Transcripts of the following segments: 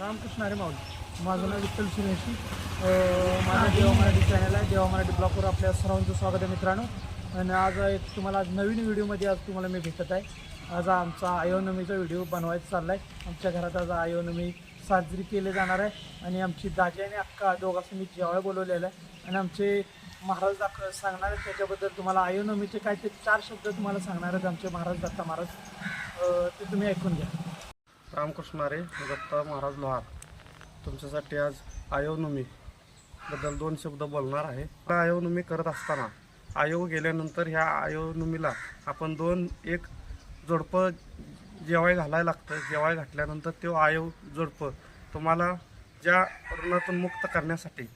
रामकृष्ण अरे माऊली. माझं नाव विठ्ठल सुरेशी. माझं देवा मराठी चॅनल आहे. देवा मराठी ब्लॉगवर आपल्या सर्वांचं स्वागत आहे मित्रांनो. आणि आज एक तुम्हाला आज नवीन व्हिडिओमध्ये आज तुम्हाला मी भेटत आहे. आज आमचा आयोनमीचा व्हिडिओ बनवायचा चालला आहे आमच्या घरात आज आयोनमी साजरी केली जाणार आहे. आणि आमची दाजी आणि अक्का दोघांचं मी जेवाय बोलवलेलं आहे. आणि आमचे महाराज दाख सांगणार आहेत. त्याच्याबद्दल तुम्हाला आयोनमीचे काय ते चार शब्द तुम्हाला सांगणार आहेत आमचे महाराज दत्ता महाराज. ते तुम्ही ऐकून घ्या. रामकृष्ण अरे दत्ता महाराज लोहार. तुमच्यासाठी आज आयोनुमी बद्दल दोन शब्द बोलणार आहे. आयोनुमी करत असताना आयो गेल्यानंतर ह्या आयोनुमीला आपण दोन एक जोडपं जेवाय घालायला लागतं. जेवाय घातल्यानंतर तो आयो जोडपं तुम्हाला ज्या ऋणातून मुक्त करण्यासाठी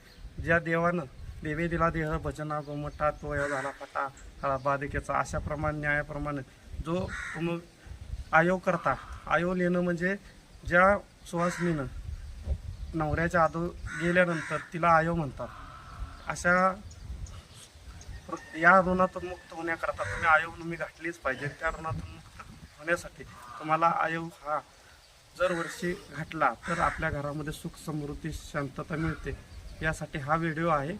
ज्या देवानं देवे दिला देह भजना गोमटा तो झाला पटा काळा बाधिकेचा अशाप्रमाणे न्यायाप्रमाणे जो तुम्ही आयोग करता. आयो लिहिणं म्हणजे ज्या सुवासिनीनं नवऱ्याच्या आदो गेल्यानंतर तिला आयो म्हणतात. अशा या ऋणातून मुक्त होण्याकरता तुम्ही आयोग मी घातलीच पाहिजे. त्या ऋणातून मुक्त होण्यासाठी तुम्हाला आयोग हा जर वर्षी घातला तर आपल्या घरामध्ये सुख समृद्धी शांतता मिळते. यासाठी हा व्हिडिओ आहे.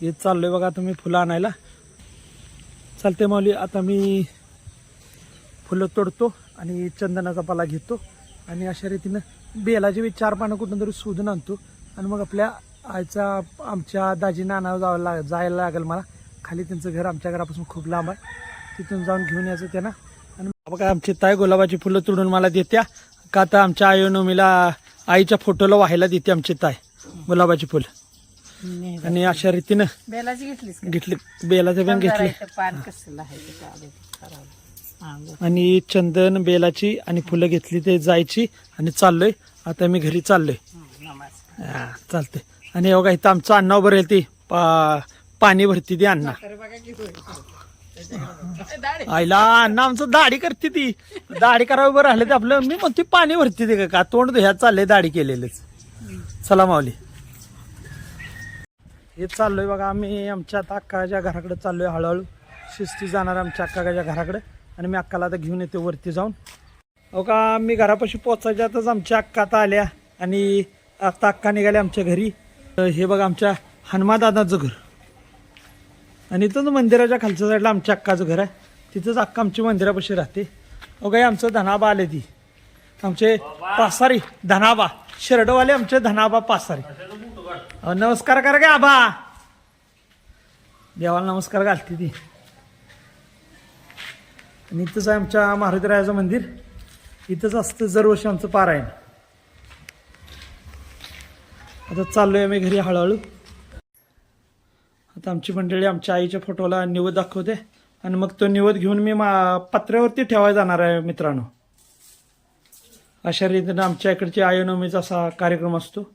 हे चाललोय बघा तुम्ही फुलं आणायला. चालते माऊली आता मी फुलं तोडतो आणि चंदनाचा पाला घेतो. आणि अशा रीतीनं बेलाची चार पानं कुठून तरी शोधून आणतो. आणि मग आपल्या आईचा आमच्या दाजींना आणायला जावं लाग जायला लागेल मला. खाली त्यांचं घर आमच्या घरापासून खूप लांब आहे. तिथून जाऊन घेऊन यायचं त्यांना. आणि बघा आमची ताई गुलाबाची फुलं तोडून मला देत्या. का आता आमच्या आयोनमीला आईच्या फोटोला व्हायला देते आमची ताई गुलाबाची फुलं. आणि अशा रीतीनं बेलाची घेतलीस का? घेतली. बेलाचं पण घेतले. बरं. आणि चंदन बेलाची आणि फुलं घेतली ते जायची आणि चाललोय. आता मी घरी चाललोय. हं, चालतंय. आणि बघा इथं आमचं अण्णा उभं राहील ती पा- पाणी भरती ती अण्णा. आईला अण्णा आमचं दाढी करते ती. दाढी करावं उभं राहिलं ते आपलं. मी म्हणते पाणी भरती ते का? तोंड ह्या चाललंय दाढी केलेलंच. चला माऊली. हे चाललोय बघा आम्ही आमच्या आता अक्काच्या घराकडे चाललोय हळूहळू. शिस्ती जाणार आमच्या अक्काच्या घराकडे. आणि मी अक्काला आता घेऊन येते वरती जाऊन. हो का मी घरापाशी पोचायच्या आताच आमच्या अक्का आता आल्या आणि आता अक्का निघाल्या आमच्या घरी. हे बघा आमच्या हनुमादादाचं घर. आणि इथंच मंदिराच्या खालच्या साईडला आमच्या अक्काचं घर आहे. तिथंच अक्का आमची मंदिरापाशी राहते. हो काय आमचं धनाबा आले ती. आमचे पासारी धनाबा. शिरडवाले आमचे धनाबा पासारी. नमस्कार करा काय आबा. देवाला नमस्कार घालते ती. आणि इथंच आहे आमच्या महारुद्रायाचं मंदिर. इथंच असतं दरवर्षी आमचं पारायण. आता चाललोय आम्ही घरी हळूहळू. आता आमची मंडळी आमच्या आईच्या फोटोला निवद दाखवते. आणि मग तो निवद घेऊन मी मा पत्र्यावरती ठेवायला जाणार आहे मित्रांनो. अशा रीतीनं आमच्या इकडची आयोनमीचा असा कार्यक्रम असतो.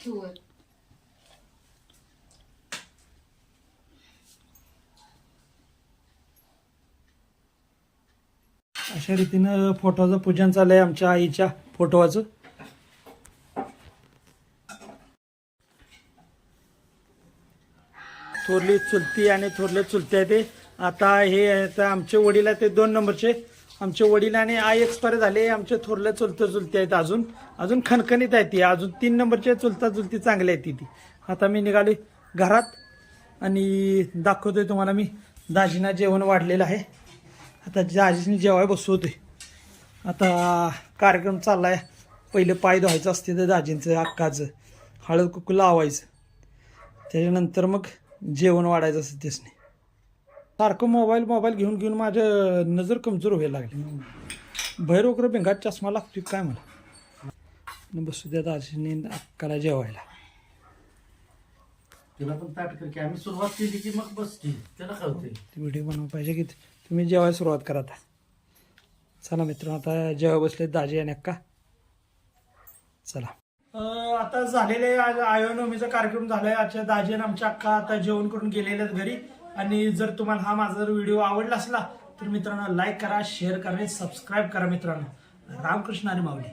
ठेवू अशा रीतीनं फोटोचं पूजन चाललंय आमच्या आईच्या फोटोचं थोरली चुलती आणि थोरले चुलते आहे ते. आता हे आता आमचे वडील आहे ते दोन नंबरचे. आमचे वडील आणि आई एक्सपायर झाले. आमचे थोरल्या चुलत्या चुलती आहेत अजून. अजून खणखणीत आहे ती. अजून तीन नंबरच्या चुलता चुलती चांगली आहे ती ती. आता मी निघाली घरात आणि दाखवतोय तुम्हाला मी. दाजीना जेवण वाढलेलं आहे. आता दाजीने जेवाय बसवतोय. आता कार्यक्रम चाललाय. पहिले पाय धुवायचं असते तर दाजींचं अक्काचं. हळद कुकू लावायचं. त्याच्यानंतर मग जेवण वाढायचं असतं त्यासने. सारखं मोबाईल मोबाईल घेऊन घेऊन माझं नजर कमजोर व्हायला लागली. भैर वगैरे भिंगात चष्मा लागतोय काय मला बसू द्या दाजीने अक्काला जेवायला. तिला पण ताट कर की आम्ही सुरुवात केली की मग त्याला व्हिडिओ बनवा पाहिजे की तुम्ही जेवायला सुरुवात करा आता. चला मित्र आता जेव्हा बसले दाजी आणि अक्का. चला. आता झालेले आयोनमीचा कार्यक्रम झालाय. आजच्या दाजी आणि आमच्या अक्का आता जेवण करून गेलेले आहेत घरी. आणि जर तुम्हाला हा माझा व्हिडिओ आवडला असला तर मित्रांनो लाईक करा शेअर करा आणि सबस्क्राईब करा मित्रांनो. रामकृष्ण आणि माऊली.